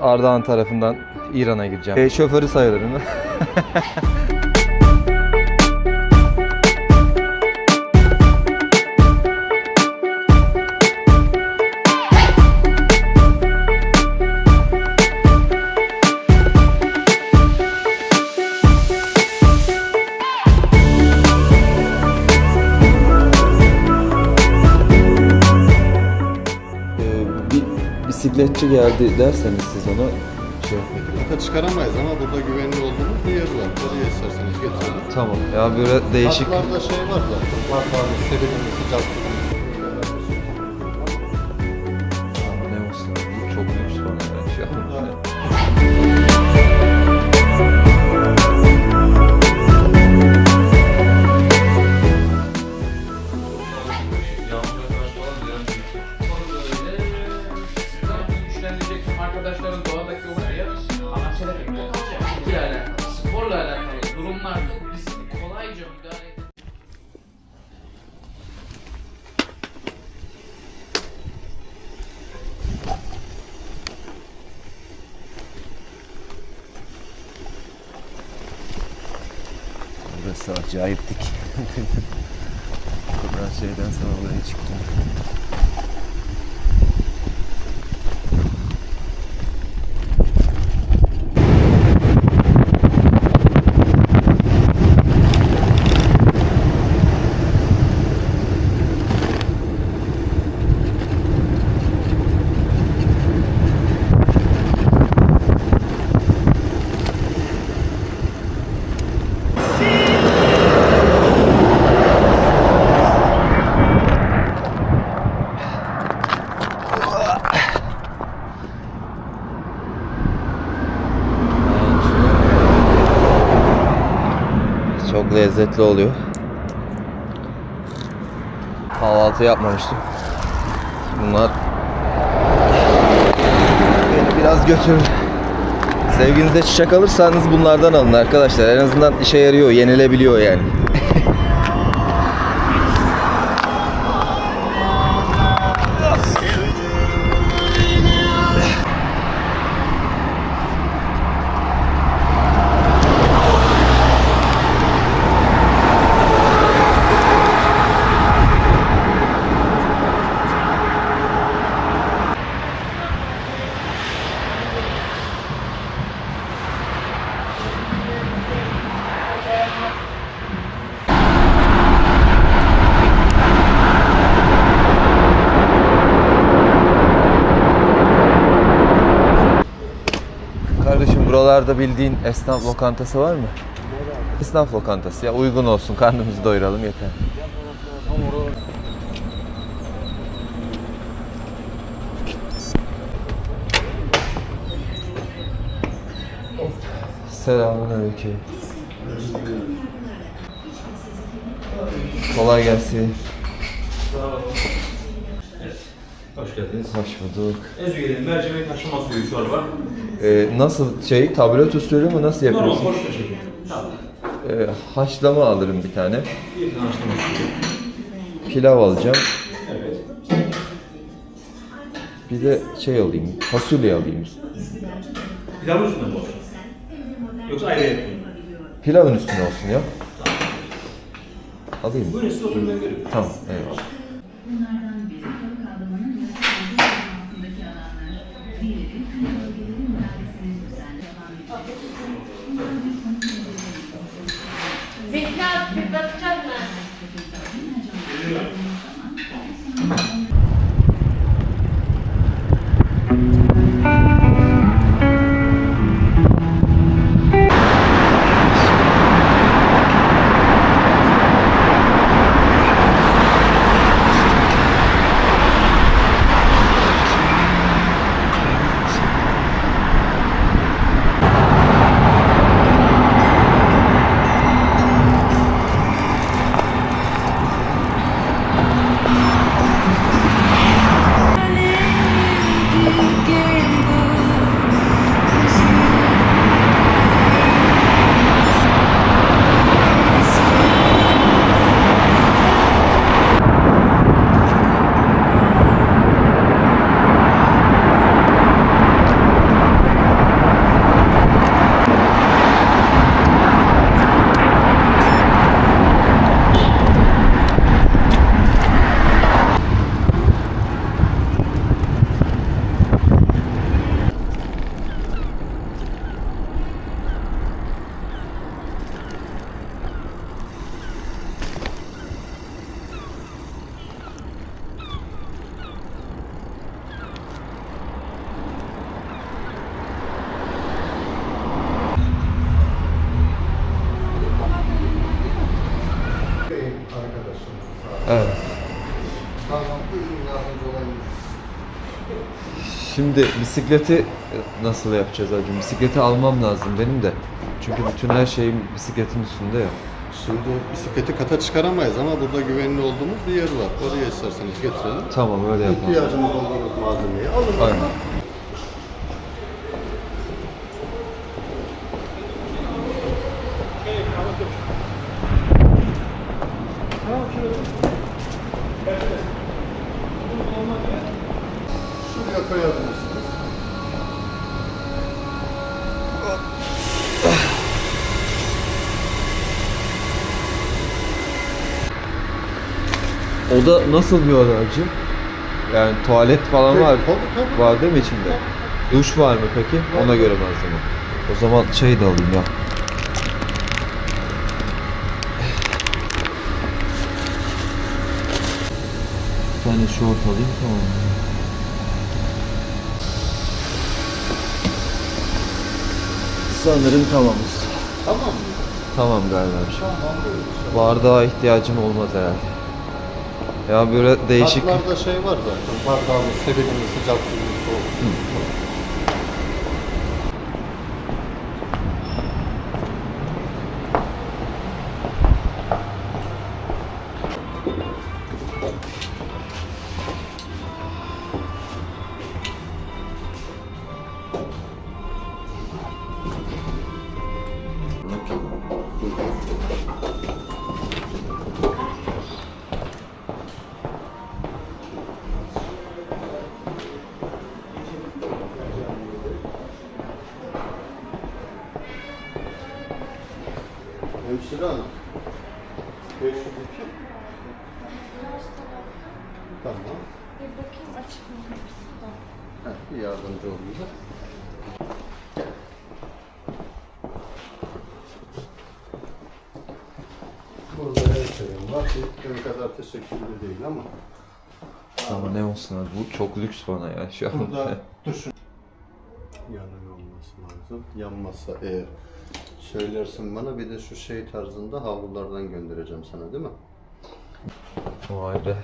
Ardahan tarafından İran'a gideceğim. E, şoförü sayılırım. bisikletçi geldi derseniz siz ona şey yapmayın. Plaka çıkaramayız ama burada güvenli olduğumuz bir yer var. Nereye isterseniz getirelim. Tamam. Ya böyle değişik. Kartlarda şey var zaten. Var var. Sebebi sıcak lezzetli oluyor. Kahvaltı yapmamıştım. Bunlar beni biraz götürür. Sevginize çiçek alırsanız bunlardan alın arkadaşlar. En azından işe yarıyor, yenilebiliyor yani. Kardeşim buralarda bildiğin esnaf lokantası var mı? Esnaf lokantası ya uygun olsun karnımızı doyuralım yeter. Selamünaleyküm. Kolay gelsin. Hoş geldiniz. Hoş bulduk. Ezüge'nin mercimek haşlama suyu çorba. Ee, nasıl şey tablet usulü mü nasıl Normal yapıyorsun? porsiyon. Tamam. Ee, haşlama alırım bir tane. Bir tane haşlama suyu. Pilav alacağım. Evet. Bir de şey alayım. Fasulye alayım. Pilavın üstünde mi olsun? Yoksa ayrı mi? Pilavın üstüne olsun ya. Alayım? Buyurun siz oturun ben görüyorum. Tamam eyvallah. Şimdi bisikleti nasıl yapacağız acaba? Bisikleti almam lazım benim de. Çünkü bütün her şeyim bisikletin üstünde ya. Şimdi bisikleti kata çıkaramayız ama burada güvenli olduğumuz bir yer var. Oraya isterseniz getirelim. Tamam öyle yapalım. İhtiyacımız olduğumuz malzemeyi alın. Aynen. Şuraya Oda nasıl bir oda acı? Yani tuvalet falan var. Var değil mi içinde? Duş var mı peki? Ona göre malzeme. O zaman şey de alayım ya. Bir tane şort alayım tamam. Sanırım tamamız. Tamam mı? Tamam galiba. Bardağa ihtiyacım olmaz herhalde. Ya böyle değişik Kartlarda şey var zaten. Bardağımız, sebebimiz, sıcak suyumuz, soğuk suyumuz. Hemşire hanım. 502. Tamam. Bir bakayım açık mı? Heh, bir yardımcı olayım da. Burada her şeyim var. Benim kadar teşekkürlü değil ama. ama ne olsun abi bu çok lüks bana ya şu an. Burada duşun yanıyor olması lazım. Yanmazsa eğer söylersin bana bir de şu şey tarzında havlulardan göndereceğim sana değil mi? Vay be.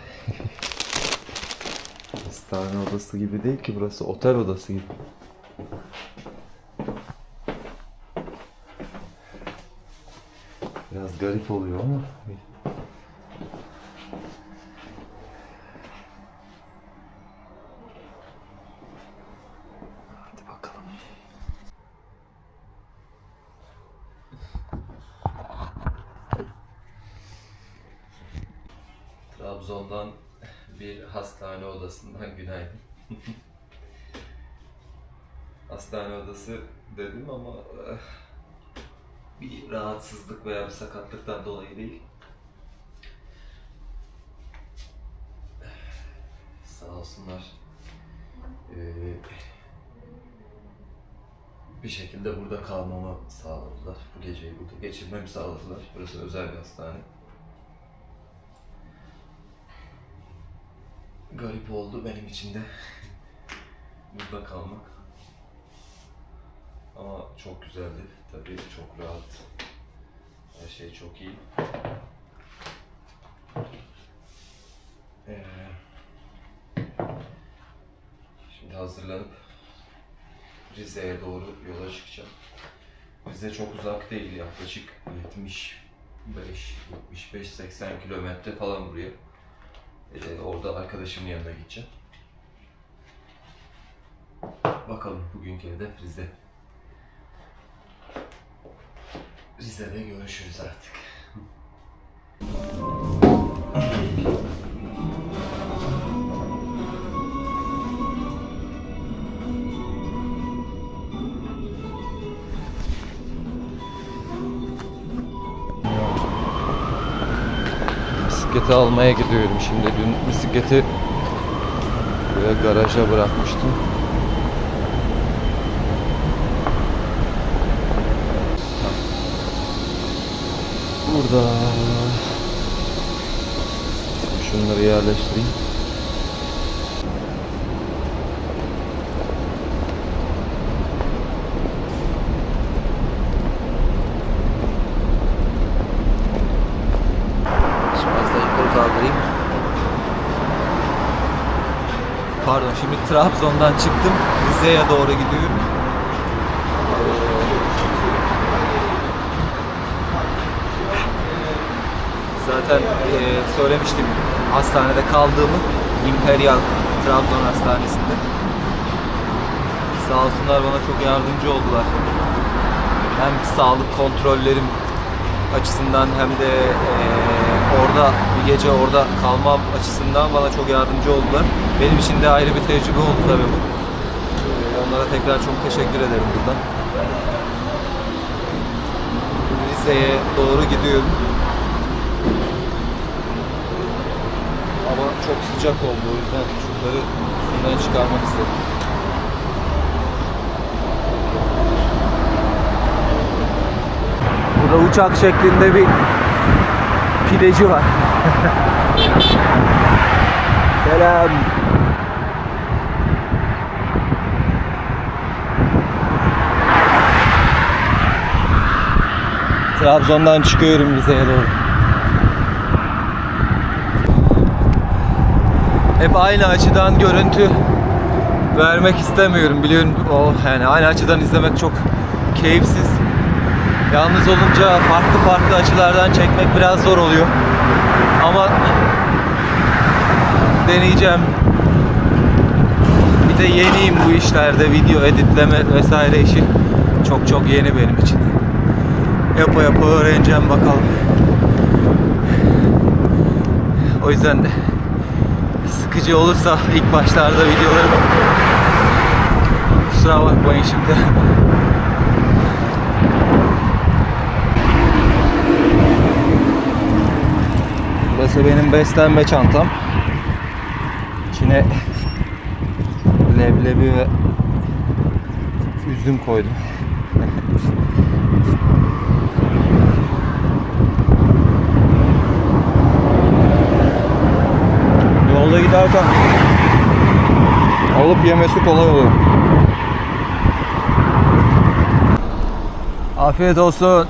Hastane odası gibi değil ki burası otel odası gibi. Biraz garip oluyor ama. Hadi bakalım. Trabzon'dan bir hastane odasından günaydın. Hastane odası dedim ama eh, bir rahatsızlık veya bir sakatlıktan dolayı değil. Sağ olsunlar. Ee, bir şekilde burada kalmamı sağladılar. Bu geceyi burada geçirmemi sağladılar. Burası özel bir hastane. Garip oldu benim için de burada kalmak. Ama çok güzeldi. Tabii çok rahat. Her şey çok iyi. Ee, şimdi hazırlanıp Rize'ye doğru yola çıkacağım. Rize çok uzak değil yaklaşık 75 75-80 kilometre falan buraya. Ee, orada arkadaşımın yanına gideceğim. Bakalım bugünkü hedef Rize. Rize'de görüşürüz artık. Bisikleti almaya gidiyorum şimdi. Dün bisikleti garaja bırakmıştım. Burada. Şunları yerleştireyim. Pardon şimdi Trabzon'dan çıktım. Rize'ye doğru gidiyorum. Zaten eee, söylemiştim hastanede kaldığımı Imperial Trabzon Hastanesi'nde. Sağ olsunlar bana çok yardımcı oldular. Hem sağlık kontrollerim açısından hem de eee, orada bir gece orada kalmam açısından bana çok yardımcı oldular. Benim için de ayrı bir tecrübe oldu tabii bu. Eee, Onlara tekrar çok teşekkür ederim buradan. Rize'ye doğru gidiyorum. Çok sıcak oldu o yüzden şunları üstünden çıkarmak istedim. Burada uçak şeklinde bir pideci var. Selam. Trabzon'dan çıkıyorum Rize'ye doğru. Hep aynı açıdan görüntü vermek istemiyorum biliyorum o yani aynı açıdan izlemek çok keyifsiz. Yalnız olunca farklı farklı açılardan çekmek biraz zor oluyor. Ama deneyeceğim. Bir de yeniyim bu işlerde video editleme vesaire işi çok çok yeni benim için. Yapa yapa öğreneceğim bakalım. O yüzden de sıkıcı olursa ilk başlarda videolarım kusura bakmayın şimdi. Burası benim beslenme çantam. İçine leblebi ve üzüm koydum. Alıp yemesi kolay oluyor. Afiyet olsun.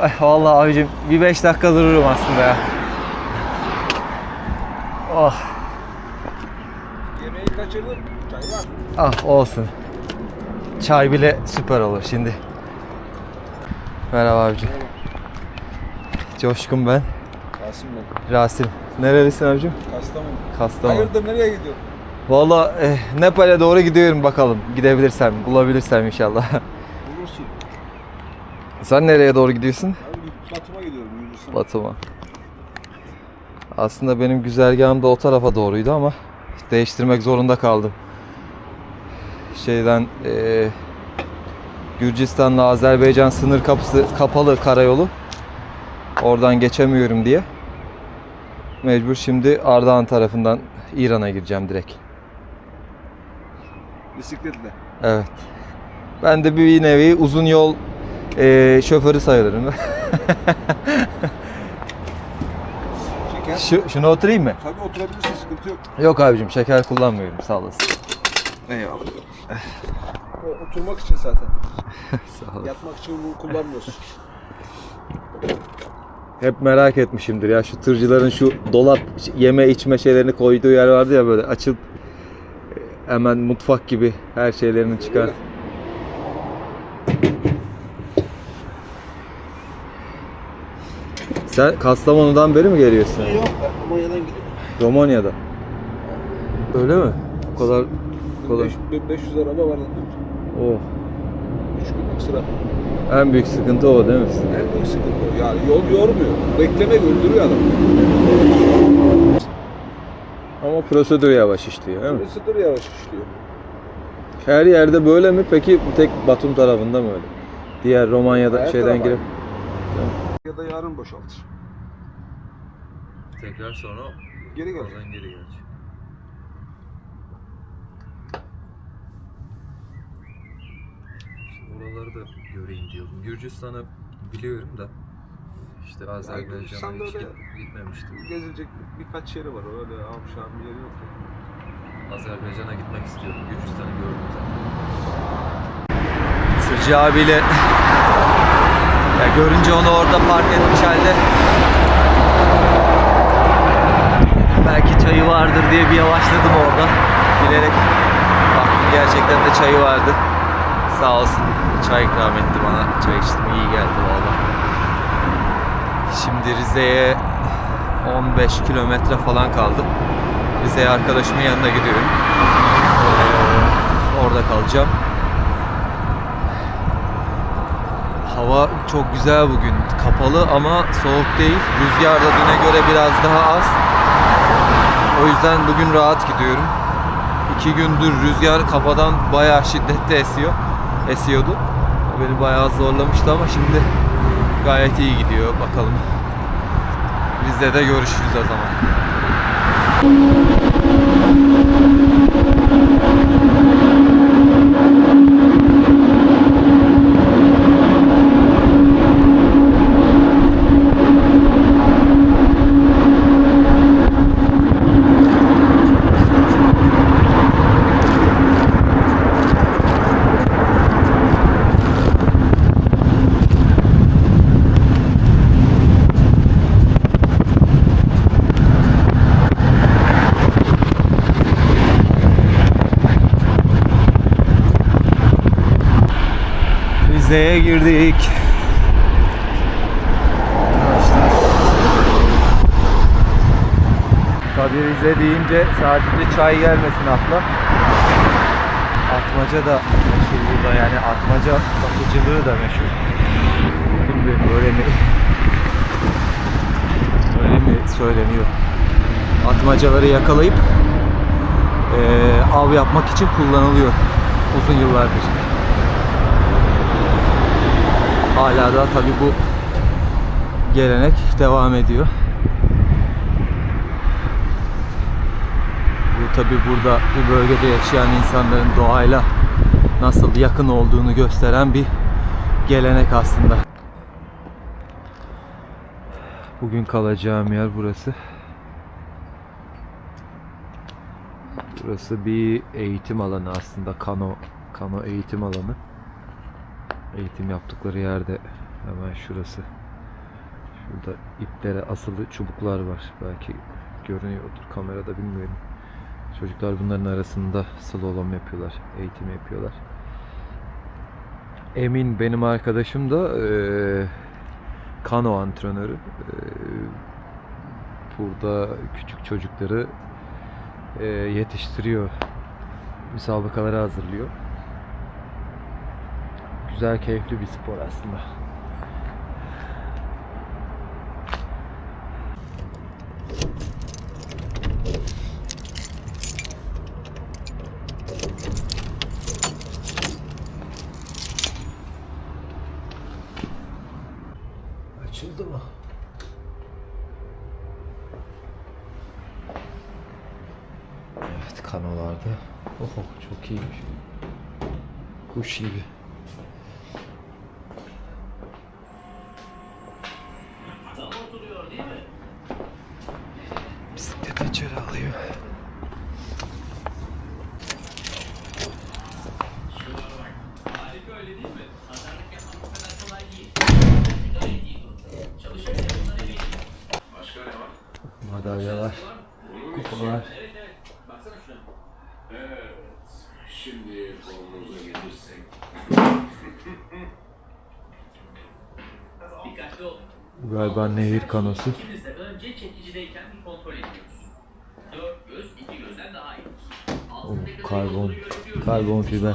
Ay, Vallahi abicim bir 5 dakika dururum aslında ya. Oh. Yemeği kaçırdım. Çay var. Ah olsun. Çay bile süper olur şimdi. Merhaba abicim. Coşkun ben. Kasım ben. Rasim. Nerelisin abicim? Kastamonu. Kastamonu. Hayırdır nereye gidiyorsun? Valla eh, Nepal'e doğru gidiyorum bakalım. Gidebilirsem, bulabilirsem inşallah. Bulursun. Sen nereye doğru gidiyorsun? Ben Batum'a gidiyorum. Yürürsün. Batum'a. Aslında benim güzergahım da o tarafa doğruydu ama değiştirmek zorunda kaldım. Şeyden eee Gürcistan'la Azerbaycan sınır kapısı kapalı karayolu. Oradan geçemiyorum diye. Mecbur şimdi Ardahan tarafından İran'a gireceğim direkt. Bisikletle. Evet. Ben de bir nevi uzun yol eee, şoförü sayılırım. Şu, şuna oturayım mı? Tabii oturabilirsin sıkıntı yok. Yok abicim şeker kullanmıyorum sağ olasın. Eyvallah. Oturmak için zaten. sağ ol. Yatmak için bunu kullanmıyorsun. Hep merak etmişimdir ya şu tırcıların şu dolap yeme içme şeylerini koyduğu yer vardı ya böyle açıp hemen mutfak gibi her şeylerini çıkar. Sen Kastamonu'dan beri mi geliyorsun? Yok ben Almanya'dan gidiyorum. Romanya'da. Öyle mi? O kadar o kadar. 500, 500 araba var. Oh. 3 günlük sıra. En büyük sıkıntı o değil mi? En büyük sıkıntı o. Yani yol yormuyor. Beklemek öldürüyor adam. Ama prosedür yavaş işliyor değil mi? Prosedür yavaş işliyor. Her yerde böyle mi? Peki tek Batum tarafında mı öyle? Diğer Romanya'da Her şeyden taraf girip Ya da yarın boşaltır. tekrar sonra Geri gel. oradan geri gelecek. Oraları da göreyim diyordum. Gürcistan'ı biliyorum da işte Azerbaycan'a hiç git- gitmemiştim. Gezilecek bir- birkaç yeri var. Öyle amşan bir yeri yok. Azerbaycan'a gitmek istiyorum. Gürcistan'ı gördüm zaten. Sırcı abiyle ya görünce onu orada park etmiş halde Belki çayı vardır diye bir yavaşladım orada. Bilerek baktım gerçekten de çayı vardı. Sağ olsun çay ikram etti bana. Çay içtim iyi geldi valla. Şimdi Rize'ye 15 kilometre falan kaldı. Rize'ye arkadaşımın yanına gidiyorum. Ee, orada kalacağım. Hava çok güzel bugün. Kapalı ama soğuk değil. Rüzgar da düne göre biraz daha az. O yüzden bugün rahat gidiyorum. İki gündür rüzgar kafadan bayağı şiddetli esiyor. Esiyordu. Beni bayağı zorlamıştı ama şimdi gayet iyi gidiyor. Bakalım. Rize'de görüşürüz o zaman. Rize'ye girdik. Tabii Rize deyince sadece çay gelmesin akla. Atmaca da meşhur burada yani atmaca satıcılığı da meşhur. Bilmiyorum öyle mi? Öyle mi söyleniyor? Atmacaları yakalayıp eee, av yapmak için kullanılıyor uzun yıllardır. Hala da tabi bu gelenek devam ediyor. Bu tabi burada bu bölgede yaşayan insanların doğayla nasıl yakın olduğunu gösteren bir gelenek aslında. Bugün kalacağım yer burası. Burası bir eğitim alanı aslında kano kano eğitim alanı. Eğitim yaptıkları yerde hemen şurası. Şurada iplere asılı çubuklar var. Belki görünüyordur kamerada bilmiyorum. Çocuklar bunların arasında slalom yapıyorlar, eğitim yapıyorlar. Emin benim arkadaşım da eee kano antrenörü. Eee, burada küçük çocukları eee, yetiştiriyor. Müsabakalara hazırlıyor. Güzel, keyifli bir spor aslında. Açıldı mı? Evet kanolarda. Oho çok iyiymiş. Kuş gibi. Bisikleti içeri alayım. Madalyalar, kupalar. Şimdi konumuza gelirsek. Dikkatli olun. Bu galiba nehir kanosu. İkimiz de önce çekicideyken bir kontrol ediyoruz. Dört göz, iki gözden daha iyi. Altındaki karbon, karbon fiber.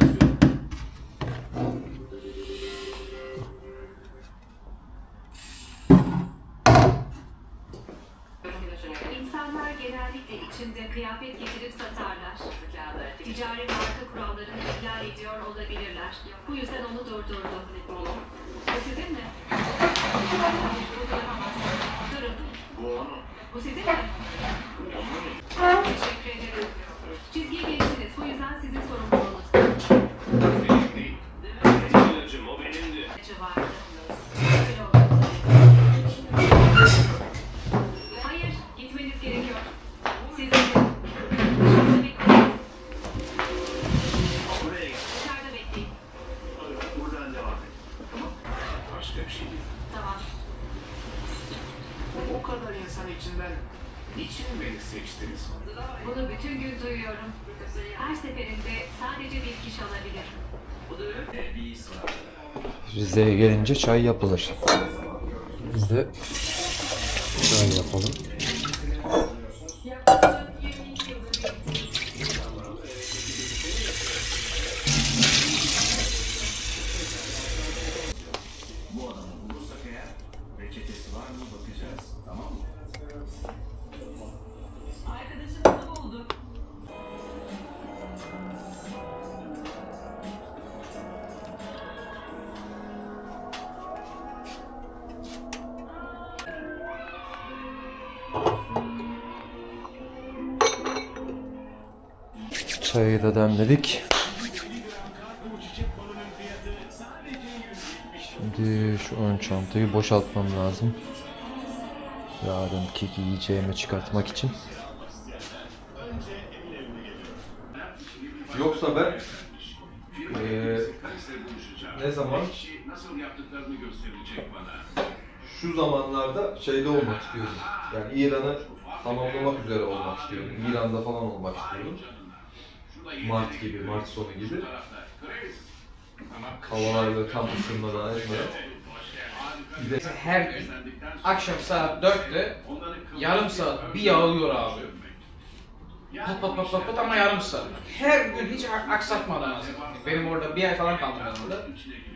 Gelince çay yapılır. Biz de Çayı da demledik. Şimdi şu ön çantayı boşaltmam lazım. Yarınki giyeceğimi çıkartmak için. Yoksa ben eee, ne zaman şu zamanlarda şeyde olmak istiyorum. Yani İran'ı tamamlamak üzere olmak istiyorum. İran'da falan olmak istiyorum. Mart gibi, Mart sonu gibi. Havalar böyle tam ısınmadan de Her gün akşam saat 4'te yarım saat bir yağıyor abi. Pat pat pat pat pat ama yarım saat. Her gün hiç ak- aksatmadan aslında. Benim orada bir ay falan kaldım ben orada.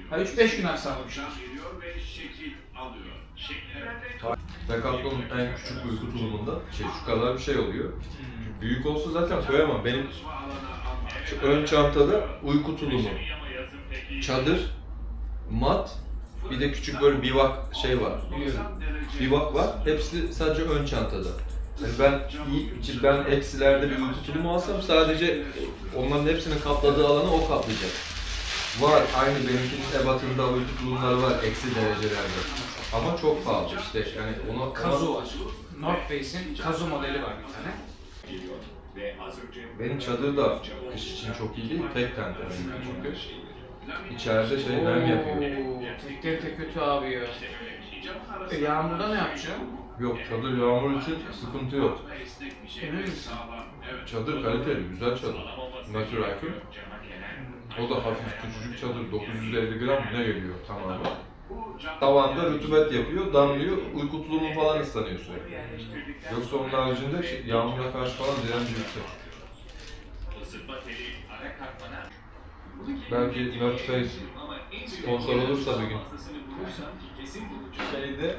Ha 3-5 gün aksatmışım. Decathlon'un en küçük uyku tulumunda şey şu kadar bir şey oluyor. Büyük olsa zaten koyamam. Benim şu ön çantada uyku tulumu, çadır, mat, bir de küçük böyle bivak şey var. Bivak var. Hepsi sadece ön çantada. Yani ben iyi- ben eksilerde bir uyku tulumu alsam sadece onların hepsinin kapladığı alanı o kaplayacak. Var aynı benimkinin ebatında uyku tulumları var eksi derecelerde. Ama çok pahalı işte yani ona, Kazu. North Face'in Kazu modeli var bir tane. Benim çadır da kış için çok iyi değil, tek tente benimki çünkü. İçeride şey nem yapıyor. Oo, Tek tek tek kötü abi ya. E, yağmurda ne yapacağım? Yok çadır yağmur için sıkıntı yok. bir şey Emin misin? sağlam. Evet. Çadır kaliteli, güzel çadır. Natural. O da hafif küçücük çadır, 950 gram ne geliyor tamamen. Tavanda rutubet yapıyor, damlıyor, uyku tulumu falan ıslanıyor sürekli. Yoksa onun haricinde şey, yağmura karşı falan direnci yüksek. Belki North Face sponsor olursa bir gün. Şeyde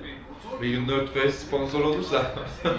bir gün North Face sponsor olursa